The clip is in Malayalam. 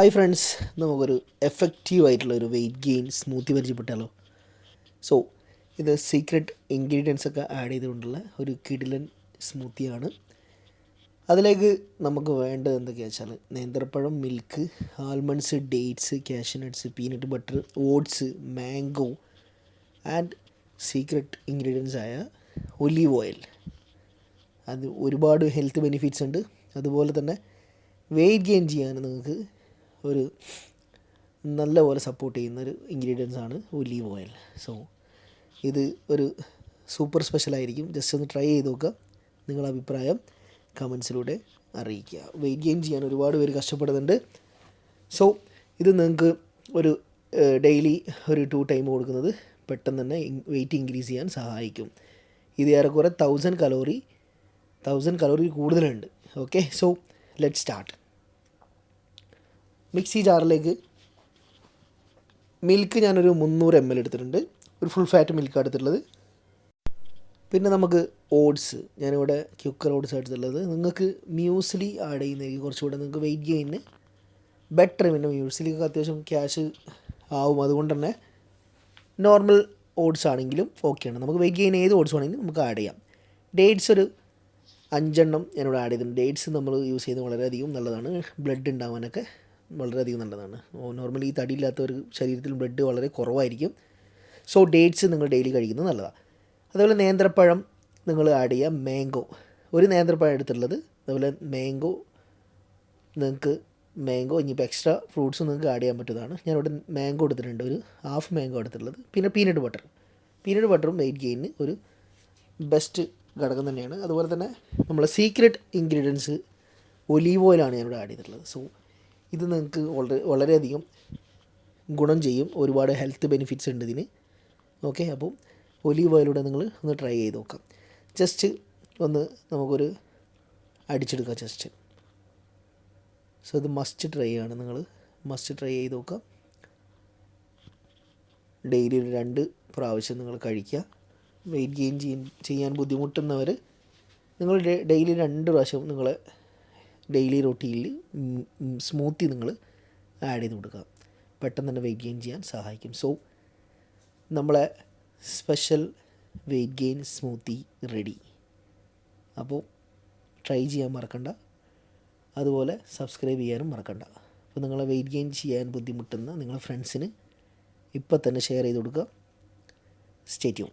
ഹായ് ഫ്രണ്ട്സ് നമുക്കൊരു എഫക്റ്റീവ് ആയിട്ടുള്ള ഒരു വെയിറ്റ് ഗെയിൻ സ്മൂത്തി പരിചയപ്പെട്ടാലോ? സോ ഇത് സീക്രട്ട് ഇൻഗ്രീഡിയൻസ് ഒക്കെ ആഡ് ചെയ്തുകൊണ്ടുള്ള ഒരു കിടിലൻ സ്മൂത്തിയാണ് അതിലേക്ക് നമുക്ക് വേണ്ടത് എന്തൊക്കെയാ വെച്ചാൽ നേന്ത്രപ്പഴം milk almonds dates cashew nuts peanut butter oats mango and secret ingredients ആയ ഒലീവ് ഓയിൽ അത് ഒരുപാട് ഹെൽത്ത് ബെനിഫിറ്റ്സ് ഉണ്ട്. അതുപോലെ തന്നെ വെയിറ്റ് ഗെയിൻ ചെയ്യാൻ നിങ്ങൾക്ക് ഒരു നല്ലപോലെ സപ്പോർട്ട് ചെയ്യുന്ന ഒരു ഇൻഗ്രീഡിയൻസ് ആണ് ഒലീവ് ഓയിൽ സോ ഇത് ഒരു സൂപ്പർ സ്പെഷ്യൽ ആയിരിക്കും. ജസ്റ്റ് ഒന്ന് ട്രൈ ചെയ്ത് നോക്കുക. നിങ്ങളുടെ അഭിപ്രായം കമൻസിലൂടെ അറിയിക്കുക. വെയിറ്റ് ഗെയിൻ ചെയ്യാൻ ഒരുപാട് പേര് കഷ്ടപ്പെടുന്നുണ്ട്. സോ ഇത് നിങ്ങൾക്ക് ഒരു ഡെയിലി ഒരു ടു ടൈം കൊടുക്കുന്നത് പെട്ടെന്ന് തന്നെ വെയിറ്റ് ഇൻക്രീസ് ചെയ്യാൻ സഹായിക്കും. ഇത് ഏറെക്കുറെ തൗസൻഡ് കലോറി തൗസൻഡ് കലോറി കൂടുതലുണ്ട്. Okay so let start mixie ജാറിലേക്ക് മിൽക്ക് ഞാനൊരു മുന്നൂറ് എം എൽ എടുത്തിട്ടുണ്ട്. ഒരു ഫുൾ ഫാറ്റ് മിൽക്കാണ് എടുത്തിട്ടുള്ളത്. പിന്നെ നമുക്ക് ഓട്സ് ഞാനിവിടെ ക്യുക്കർ ഓട്സ് എടുത്തിട്ടുള്ളത്. നിങ്ങൾക്ക് മ്യൂസ്ലി ആഡ് ചെയ്യുന്നതായിരിക്കും കുറച്ചുകൂടെ. നിങ്ങൾക്ക് വെയിറ്റ് ഗെയിന് ബെറ്റർ പിന്നെ മ്യൂസ്ലിക്ക് അത്യാവശ്യം ക്യാഷ് ആവും. അതുകൊണ്ട് തന്നെ നോർമൽ ഓട്സ് ആണെങ്കിലും ഓക്കെയാണ് നമുക്ക് വെയിറ്റ് ഗെയിൻ ഏത് ഓട്സ് ആണെങ്കിലും നമുക്ക് ആഡ് ചെയ്യാം. ഡേറ്റ്സ് ഒരു അഞ്ചെണ്ണം ഞാനിവിടെ ആഡ് ചെയ്തിട്ടുണ്ട്. ഡേറ്റ്സ് നമ്മൾ യൂസ് ചെയ്യുന്നത് വളരെയധികം നല്ലതാണ്. ബ്ലഡ് ഉണ്ടാവാനൊക്കെ. വളരെയധികം നല്ലതാണ്. നോർമലി ഈ തടിയില്ലാത്തവർ ശരീരത്തിൽ ബ്ലഡ് വളരെ കുറവായിരിക്കും. സോ ഡേറ്റ്സ് നിങ്ങൾ ഡെയിലി കഴിക്കുന്നത് നല്ലതാണ് അതുപോലെ നേന്ത്രപ്പഴം നിങ്ങൾ ആഡ് ചെയ്യുക മാംഗോ ഒരു നേന്ത്രപ്പഴം എടുത്തുള്ളത് അതുപോലെ മാംഗോ നിങ്ങൾക്ക് മാംഗോ ഇനിയിപ്പോൾ എക്സ്ട്രാ ഫ്രൂട്ട്സ് നിങ്ങൾക്ക് ആഡ് ചെയ്യാൻ പറ്റുന്നതാണ്. ഞാനിവിടെ മാംഗോ എടുത്തിട്ടുണ്ട് ഒരു ഹാഫ് മാംഗോ എടുത്തിട്ടുള്ളത്. പിന്നെ പീനട്ട് ബട്ടർ പീനട്ട് ബട്ടറും വെയിറ്റ് ഗെയിനിന് ഒരു ബെസ്റ്റ് ഘടകം തന്നെയാണ്. അതുപോലെ തന്നെ നമ്മളെ സീക്രട്ട് ഇൻഗ്രീഡിയൻസ് ഒലീവ് ഓയിലാണ് ഞാനിവിടെ ആഡ് ചെയ്തിട്ടുള്ളത്. സോ ഇത് നിങ്ങൾക്ക് വളരെ വളരെയധികം ഗുണം ചെയ്യും. ഒരുപാട് ഹെൽത്ത് ബെനിഫിറ്റ്സ് ഉണ്ട് ഇതിന്. ഓക്കെ അപ്പം ഒലീവ് ഓയിലൂടെ നിങ്ങൾ ഒന്ന് ട്രൈ ചെയ്ത് നോക്കാം. ജസ്റ്റ് ഒന്ന് നമുക്കൊരു അടിച്ചെടുക്കാം ജസ്റ്റ് സോ ഇത് മസ്റ്റ് ട്രൈ ആണ് നിങ്ങൾ മസ്റ്റ് ട്രൈ ചെയ്ത് നോക്കാം. ഡെയിലി ഒരു രണ്ട് പ്രാവശ്യം നിങ്ങൾ കഴിക്കുക. വെയിറ്റ് ഗെയിൻ ചെയ്യാൻ ബുദ്ധിമുട്ടുന്നവർ നിങ്ങൾ ഡെയിലി രണ്ട് പ്രാവശ്യം നിങ്ങൾ ഡെയിലി റൊട്ടീനിൽ സ്മൂത്തി നിങ്ങൾ ആഡ് ചെയ്ത് കൊടുക്കുക. പെട്ടെന്ന് തന്നെ വെയിറ്റ് ഗെയിൻ ചെയ്യാൻ സഹായിക്കും. സോ നമ്മളെ special weight gain smoothie ready അപ്പോൾ ട്രൈ ചെയ്യാൻ മറക്കണ്ട. അതുപോലെ സബ്സ്ക്രൈബ് ചെയ്യാനും മറക്കണ്ട. അപ്പോൾ നിങ്ങളെ വെയിറ്റ് ഗെയിൻ ചെയ്യാൻ ബുദ്ധിമുട്ടുന്ന നിങ്ങളെ ഫ്രണ്ട്സിന് ഇപ്പം തന്നെ ഷെയർ ചെയ്ത് കൊടുക്കുക. Stay tune